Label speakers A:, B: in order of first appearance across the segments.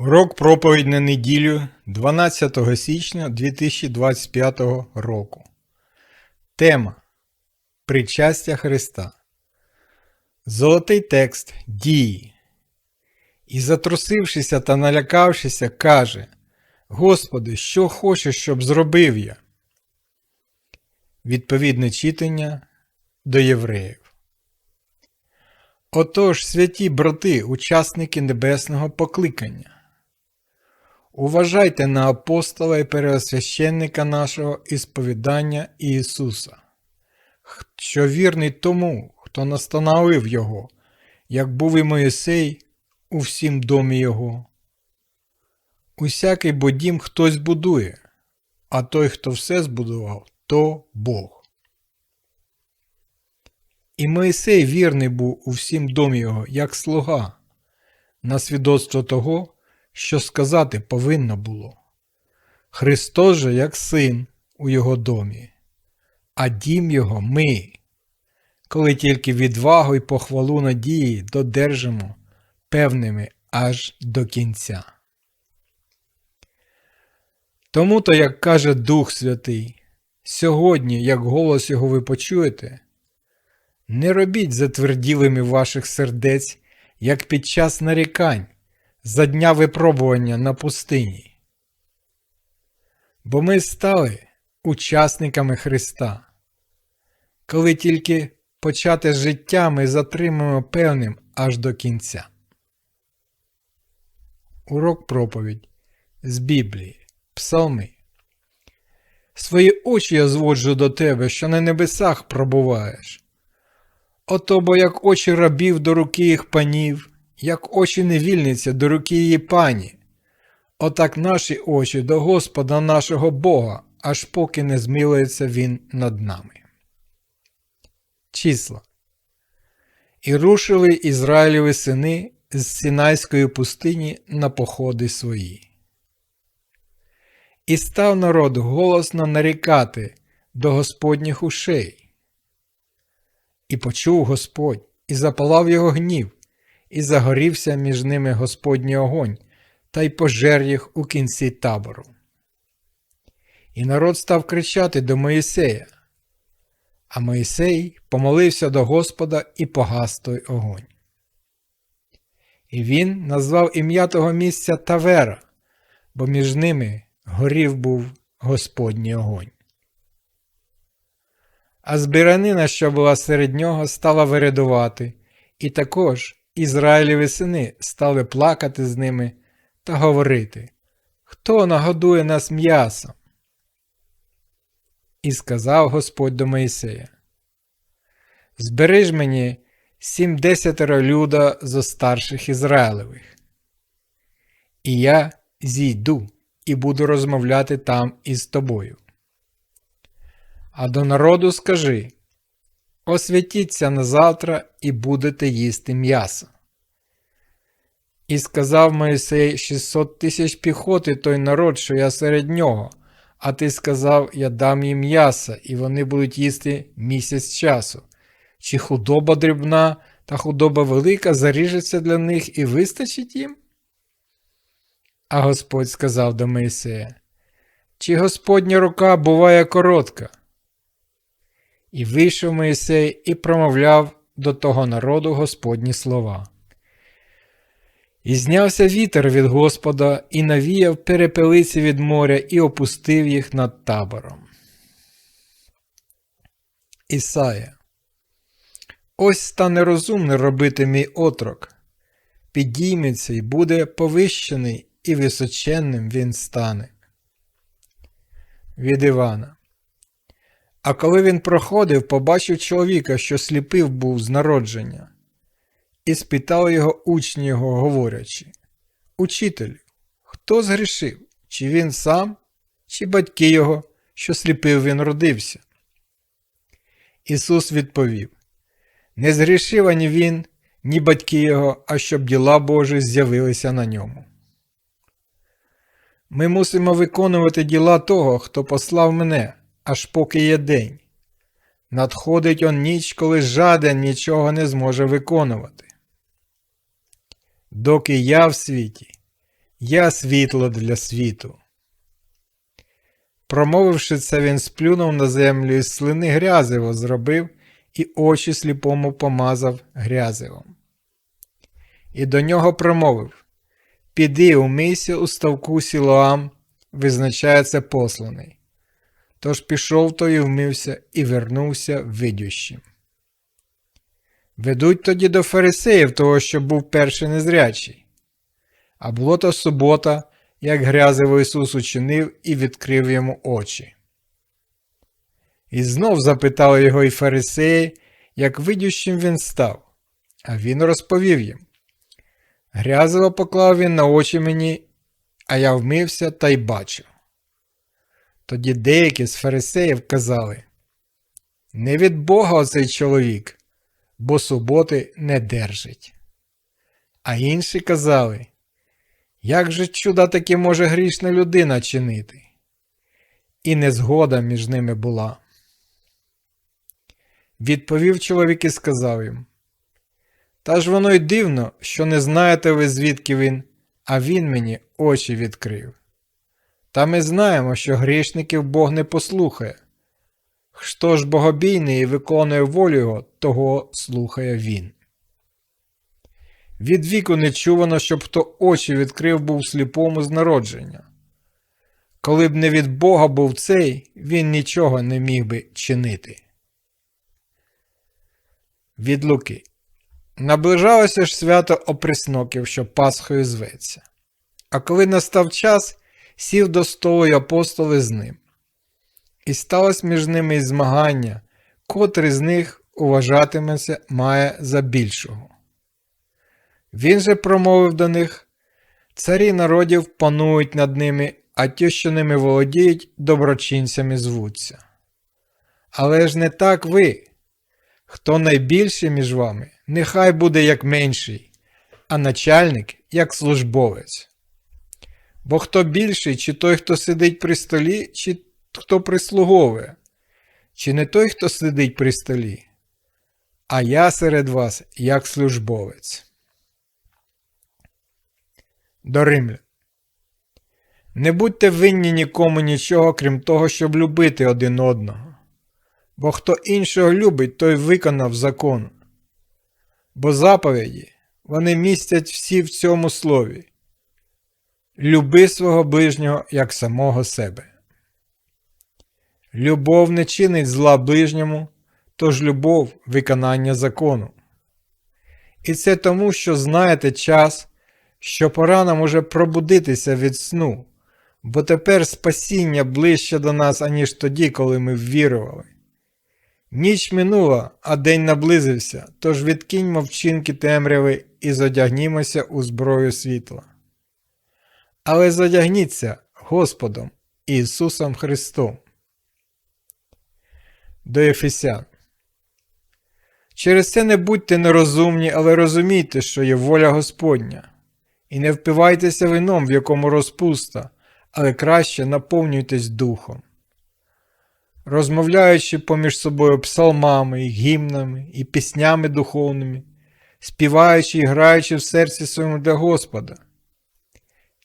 A: Урок проповідь на неділю 12 січня 2025 року. Тема Причастя Христа. Золотий текст дії. І, затрусившися та налякавшися, каже: Господи, що хочеш, щоб зробив я? Відповідне читання до євреїв. Отож, святі брати, учасники небесного покликання. Уважайте на апостола і переосвященника нашого ісповідання Ісуса, що вірний тому, хто настановив Його, як був і Моїсей у всім домі Його. Усякий бо дім хтось будує, а той, хто все збудував, то Бог. І Моїсей вірний був у всім домі його, як слуга, на свідоцтво того, що сказати повинно було. Христос же як син у його домі, а дім його ми, коли тільки відвагу й похвалу надії додержимо певними аж до кінця. Тому то, як каже Дух Святий, сьогодні, як голос його ви почуєте, не робіть затверділими ваших сердець, як під час нарікань, за дня випробування на пустині. Бо ми стали учасниками Христа. Коли тільки почати життя ми затримуємо певним аж до кінця. Урок проповідь з Біблії, Псалми. Свої очі я зводжу до тебе, що на небесах пробуваєш. Ото бо як очі рабів до руки їх панів, як очі невільниця до руки її пані, отак наші очі до Господа нашого Бога, аж поки не змилується Він над нами. Числа. І рушили Ізраїлеві сини з Сінайської пустині на походи свої. І став народ голосно нарікати до Господніх ушей. І почув Господь, і запалав його гнів, і загорівся між ними Господній огонь, та й пожер їх у кінці табору. І народ став кричати до Моїсея. А Моїсей помолився до Господа і погас той огонь. І він назвав ім'я того місця Тавера, бо між ними горів був Господній огонь. А збиранина, що була серед нього, стала вирядувати, і також Ізраїлеві сини стали плакати з ними та говорити Хто нагодує нас м'ясом? І сказав Господь до Моїсея Збери ж мені сімдесятеро люда зо старших Ізраїлевих. І я зійду і буду розмовляти там із тобою. А до народу скажи Освятіться на завтра і будете їсти м'ясо. І сказав Моїсей 600 тисяч піхоти той народ, що я серед нього, а ти сказав, я дам їм м'яса, і вони будуть їсти місяць часу. Чи худоба дрібна та худоба велика заріжеться для них і вистачить їм? А Господь сказав до Моїсея, Чи Господня рука буває коротка? І вийшов Моїсей і промовляв до того народу Господні слова. І знявся вітер від Господа, і навіяв перепелиці від моря, і опустив їх над табором. Ісая. Ось стане розумний робити мій отрок. Підійметься і буде повищений, і височенним він стане. Від Івана. А коли він проходив, побачив чоловіка, що сліпив був з народження, і спитав його учні його, говорячи Учителю, хто згрішив? Чи він сам, чи батьки його, що сліпив він родився? Ісус відповів Не згрішив ані він, ні батьки його, а щоб діла Божі з'явилися на ньому. Ми мусимо виконувати діла того, хто послав мене аж поки є день. Надходить он ніч, коли жаден нічого не зможе виконувати. Доки я в світі, Я світло для світу. Промовивши це, він сплюнув на землю і слини грязиво зробив і очі сліпому помазав грязивом. І до нього промовив Піди, умийся у ставку Сілоам, визначає це посланий. Тож пішов той і вмився і вернувся видющим. Ведуть тоді до фарисеїв того, що був перший незрячий. А було то субота, як грязиво Ісус учинив і відкрив йому очі. І знов запитали його і фарисеї, як видющим він став, а він розповів їм. Грязиво поклав він на очі мені, а я вмився та й бачив. Тоді деякі з фарисеїв казали Не від Бога оцей чоловік, бо суботи не держить. А інші казали Як же чуда таке може грішна людина чинити? І незгода між ними була. Відповів чоловік і сказав їм Та ж воно й дивно, що не знаєте ви, звідки він, а він мені очі відкрив. Та ми знаємо, що грішників Бог не послухає. Хто ж богобійний і виконує волю його, того слухає він. Від віку не чувано, щоб хто очі відкрив був сліпому з народження. Коли б не від Бога був цей, він нічого не міг би чинити. Від Луки. Наближалося ж свято оприсноків, що Пасхою зветься. А коли настав час, сів до столу й апостоли з ним. І сталося між ними й змагання, котрий з них уважатиметься має за більшого. Він же промовив до них Царі народів панують над ними, а ті, що ними володіють, доброчинцями звуться. Але ж не так ви. Хто найбільший між вами, нехай буде як менший, а начальник як службовець. Бо хто більший, чи той, хто сидить при столі, чи хто прислуговує, чи не той, хто сидить при столі, а я серед вас як службовець. До Римлян. Не будьте винні нікому нічого, крім того, щоб любити один одного. Бо хто іншого любить, той виконав закон. Бо заповіді вони містять всі в цьому слові. Люби свого ближнього як самого себе. Любов не чинить зла ближньому, тож любов виконання закону. І це тому, що знаєте час, що пора нам уже пробудитися від сну, бо тепер спасіння ближче до нас, аніж тоді, коли ми ввірували. Ніч минула, а день наблизився, тож відкиньмо вчинки темряви і зодягнімося у зброю світла. Але зодягніться Господом Ісусом Христом. До Ефесян. Через це не будьте нерозумні, але розумійте, що є воля Господня. І не впивайтеся вином, в якому розпуста, але краще наповнюйтесь духом. Розмовляючи поміж собою псалмами, і гімнами і піснями духовними, співаючи і граючи в серці своєму для Господа,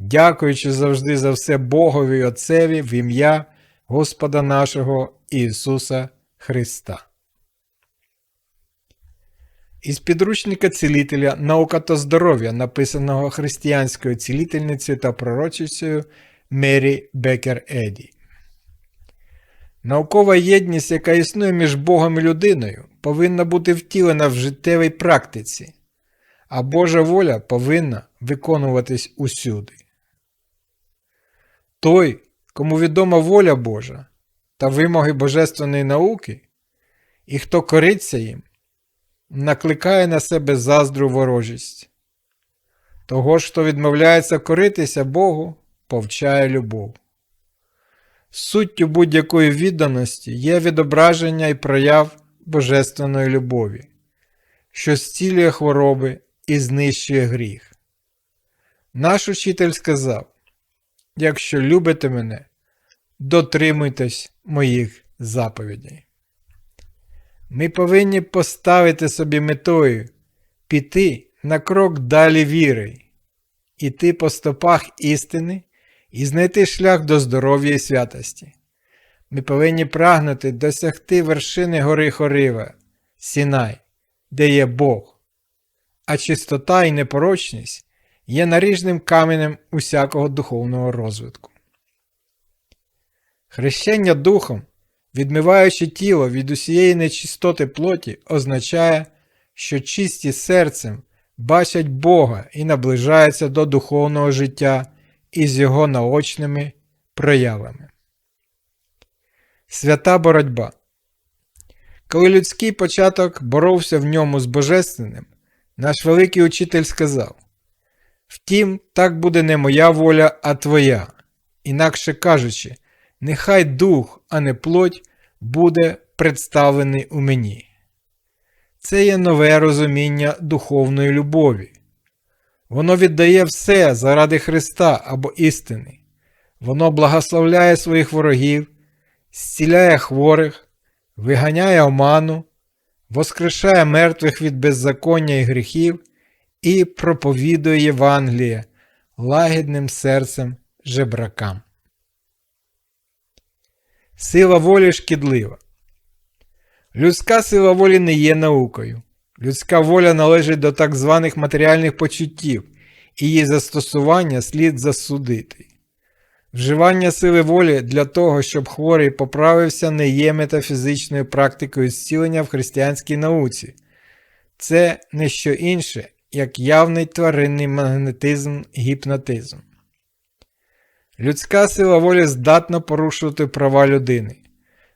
A: дякуючи завжди за все Богові і Отцеві в ім'я Господа нашого Ісуса Христа. Із підручника цілителя Наука та здоров'я, написаного християнською цілительницею та пророчицею Мері Бекер Еді. Наукова єдність, яка існує між Богом і людиною, повинна бути втілена в життєвій практиці, а Божа воля повинна виконуватись усюди. Той, кому відома воля Божа та вимоги божественної науки, і хто кориться їм, накликає на себе заздру ворожість. Того ж, хто відмовляється коритися Богу, повчає любов. Суттю будь-якої відданості є відображення і прояв божественної любові, що зцілює хвороби і знищує гріх. Наш учитель сказав: Якщо любите мене, дотримуйтесь моїх заповідей. Ми повинні поставити собі метою піти на крок далі віри іти по стопах істини і знайти шлях до здоров'я і святості. Ми повинні прагнути досягти вершини гори Хорива, Сінай, де є Бог, а чистота і непорочність є наріжним каменем усякого духовного розвитку. Хрещення духом, відмиваючи тіло від усієї нечистоти плоті, означає, що чисті серцем бачать Бога і наближаються до духовного життя із його наочними проявами. Свята боротьба. Коли людський початок боровся в ньому з Божественним, наш великий учитель сказав: Втім, так буде не моя воля, а твоя. Інакше кажучи, нехай дух, а не плоть, буде представлений у мені. Це є нове розуміння духовної любові. Воно віддає все заради Христа або істини. Воно благословляє своїх ворогів, зціляє хворих, виганяє оману, воскрешає мертвих від беззаконня і гріхів і проповідує Євангеліє лагідним серцем жебракам. Сила волі шкідлива. Людська сила волі не є наукою. Людська воля належить до так званих матеріальних почуттів, і її застосування слід засудити. Вживання сили волі для того, щоб хворий поправився, не є метафізичною практикою зцілення в християнській науці. Це не що інше, як явний тваринний магнетизм гіпнотизм. Людська сила волі здатна порушувати права людини.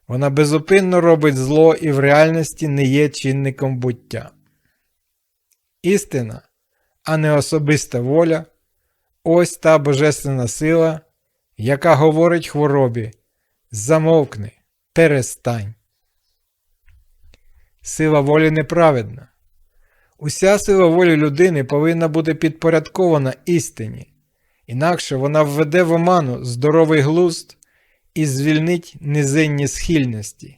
A: Вона безупинно робить зло і в реальності не є чинником буття. Істина, а не особиста воля ось та божественна сила, яка говорить хворобі замовкни, перестань. Сила волі неправедна. Уся сила волі людини повинна бути підпорядкована істині, інакше вона введе в оману здоровий глузд і звільнить низинні схильності.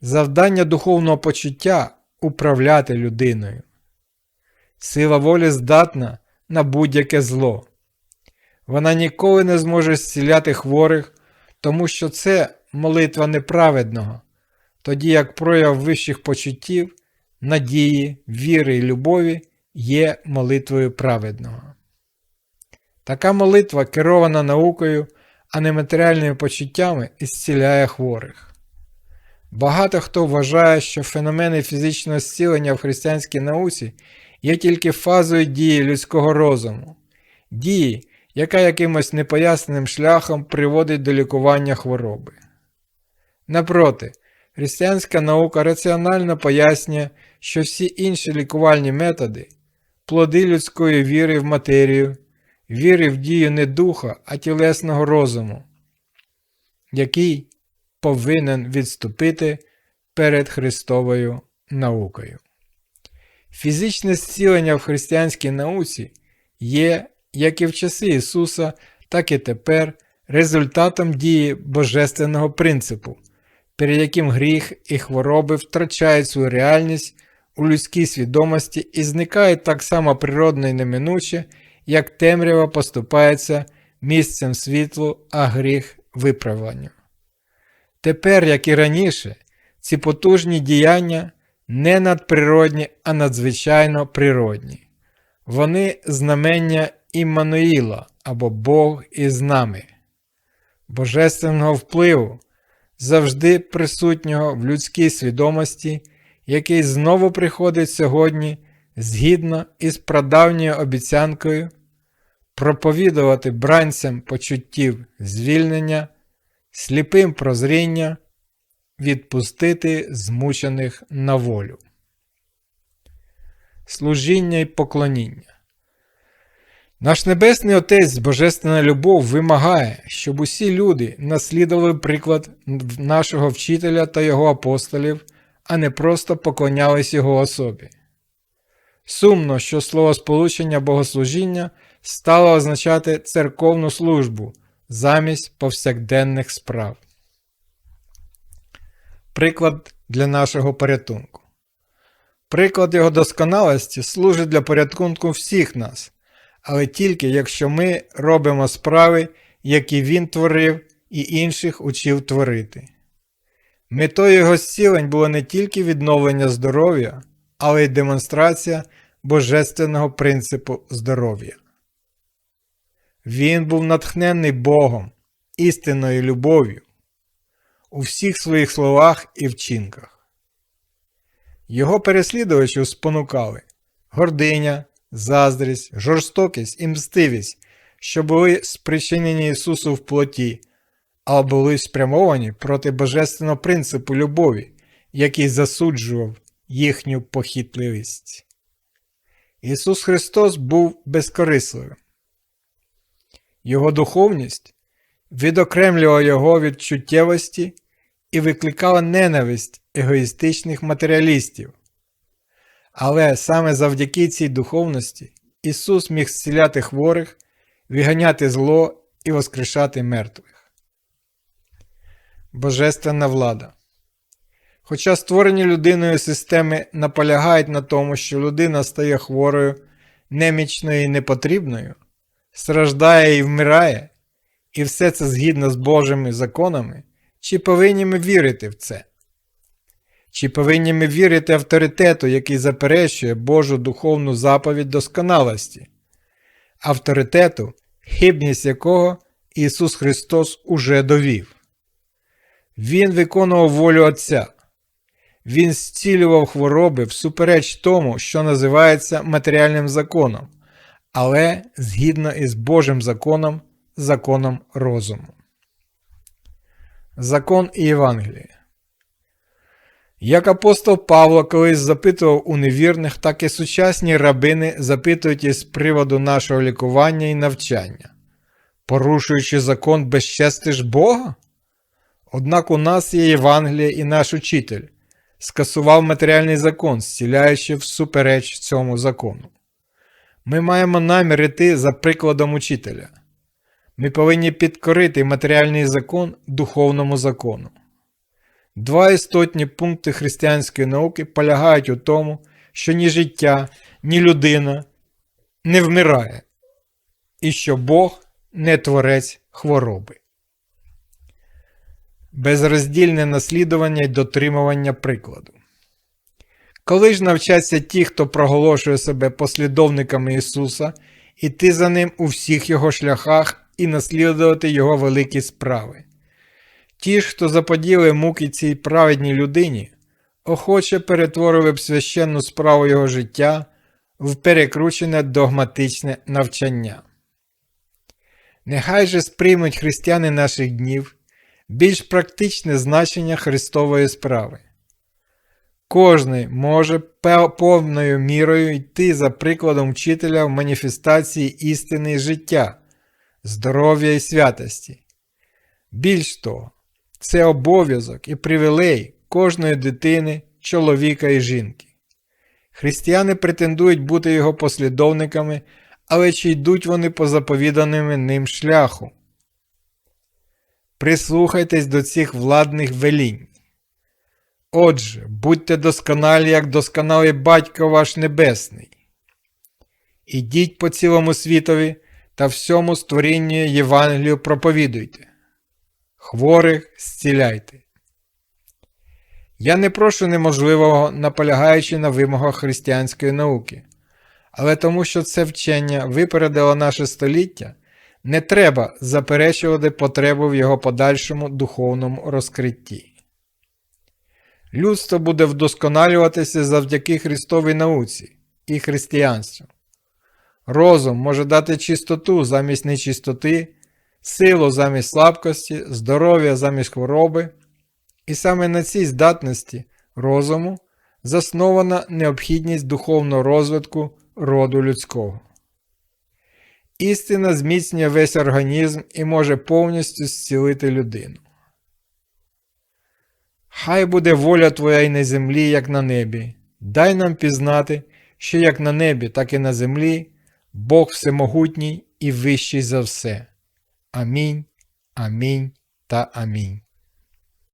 A: Завдання духовного почуття управляти людиною. Сила волі здатна на будь-яке зло. Вона ніколи не зможе зціляти хворих, тому що це молитва неправедного, тоді як прояв вищих почуттів, надії, віри і любові є молитвою праведного. Така молитва керована наукою а не матеріальними почуттями і хворих. Багато хто вважає, що феномени фізичного зцілення в християнській науці є тільки фазою дії людського розуму, дії, яка якимось непоясненим шляхом приводить до лікування хвороби. Напроти, християнська наука раціонально пояснює, що всі інші лікувальні методи плоди людської віри в матерію віри в дію не духа, а тілесного розуму, який повинен відступити перед Христовою наукою. Фізичне зцілення в християнській науці є, як і в часи Ісуса, так і тепер результатом дії божественного принципу, перед яким гріх і хвороби втрачають свою реальність у людській свідомості і зникають так само природно і неминуче, як темрява поступається місцем світлу, а гріх виправленню. Тепер, як і раніше, ці потужні діяння не надприродні, а надзвичайно природні. Вони знамення Іммануїла або Бог із нами, божественного впливу, завжди присутнього в людській свідомості, який знову приходить сьогодні згідно із прадавньою обіцянкою проповідувати бранцям почуттів звільнення, сліпим прозріння, відпустити змучених на волю. Служіння й поклоніння. Наш Небесний Отець, Божественна любов, вимагає, щоб усі люди наслідували приклад нашого вчителя та його апостолів, а не просто поклонялись його особі. Сумно, що слово сполучення богослужіння стало означати церковну службу замість повсякденних справ. Приклад для нашого порятунку. Приклад його досконалості служить для порятунку всіх нас, але тільки якщо ми робимо справи, які він творив і інших учив творити. Метою його зцілень було не тільки відновлення здоров'я, але й демонстрація божественного принципу здоров'я. Він був натхнений Богом, істинною любов'ю у всіх своїх словах і вчинках. Його переслідувачів спонукали гординя, заздрість, жорстокість і мстивість, що були спричинені Ісусу в плоті, а були спрямовані проти божественного принципу любові, який засуджував їхню похитливість. Ісус Христос був безкорисливим. Його духовність відокремлювала його від чуттєвості і викликала ненависть егоїстичних матеріалістів. Але саме завдяки цій духовності Ісус міг зціляти хворих, виганяти зло і воскрешати мертвих. Божественна влада. Хоча створені людиною системи наполягають на тому, що людина стає хворою, немічною і непотрібною, страждає і вмирає, і все це згідно з Божими законами, чи повинні ми вірити в це? Чи повинні ми вірити авторитету, який заперечує Божу духовну заповідь досконалості, авторитету, хибність якого Ісус Христос уже довів? Він виконував волю Отця. Він зцілював хвороби всупереч тому, що називається матеріальним законом, але згідно із Божим законом, законом розуму. Закон і Євангеліє. Як апостол Павло колись запитував у невірних, так і сучасні рабини запитують із приводу нашого лікування і навчання, порушуючи закон безчестиш Бога? Однак у нас є Євангеліє і наш учитель скасував матеріальний закон, зціляючи всупереч цьому закону. Ми маємо намір іти за прикладом учителя. Ми повинні підкорити матеріальний закон духовному закону. Два істотні пункти християнської науки полягають у тому, що ні життя, ні людина не вмирає, і що Бог не творець хвороби. Безроздільне наслідування й дотримування прикладу. Коли ж навчаться ті, хто проголошує себе послідовниками Ісуса, іти за Ним у всіх Його шляхах і наслідувати Його великі справи. Ті хто заподіли муки цій праведній людині, охоче перетворили б священну справу його життя в перекручене догматичне навчання. Нехай же сприймуть християни наших днів більш практичне значення Христової справи. Кожний може повною мірою йти за прикладом вчителя в маніфестації істини життя, здоров'я і святості. Більш того, це обов'язок і привілей кожної дитини, чоловіка і жінки. Християни претендують бути його послідовниками, але чи йдуть вони по заповіданими ним шляху? Прислухайтесь до цих владних велінь. Отже, будьте досконалі, як досконалий Батько ваш Небесний. Ідіть по цілому світові та всьому створінню Євангелію проповідуйте. Хворих зціляйте. Я не прошу неможливого, наполягаючи на вимогах християнської науки, але тому, що це вчення випередило наше століття, не треба заперечувати потребу в його подальшому духовному розкритті. Людство буде вдосконалюватися завдяки Христовій науці і християнству. Розум може дати чистоту замість нечистоти, силу замість слабкості, здоров'я замість хвороби, і саме на цій здатності розуму заснована необхідність духовного розвитку роду людського. Істина зміцнює весь організм і може повністю зцілити людину. Хай буде воля Твоя й на землі, як на небі. Дай нам пізнати, що як на небі, так і на землі Бог всемогутній і вищий за все. Amém, amém, tá amém.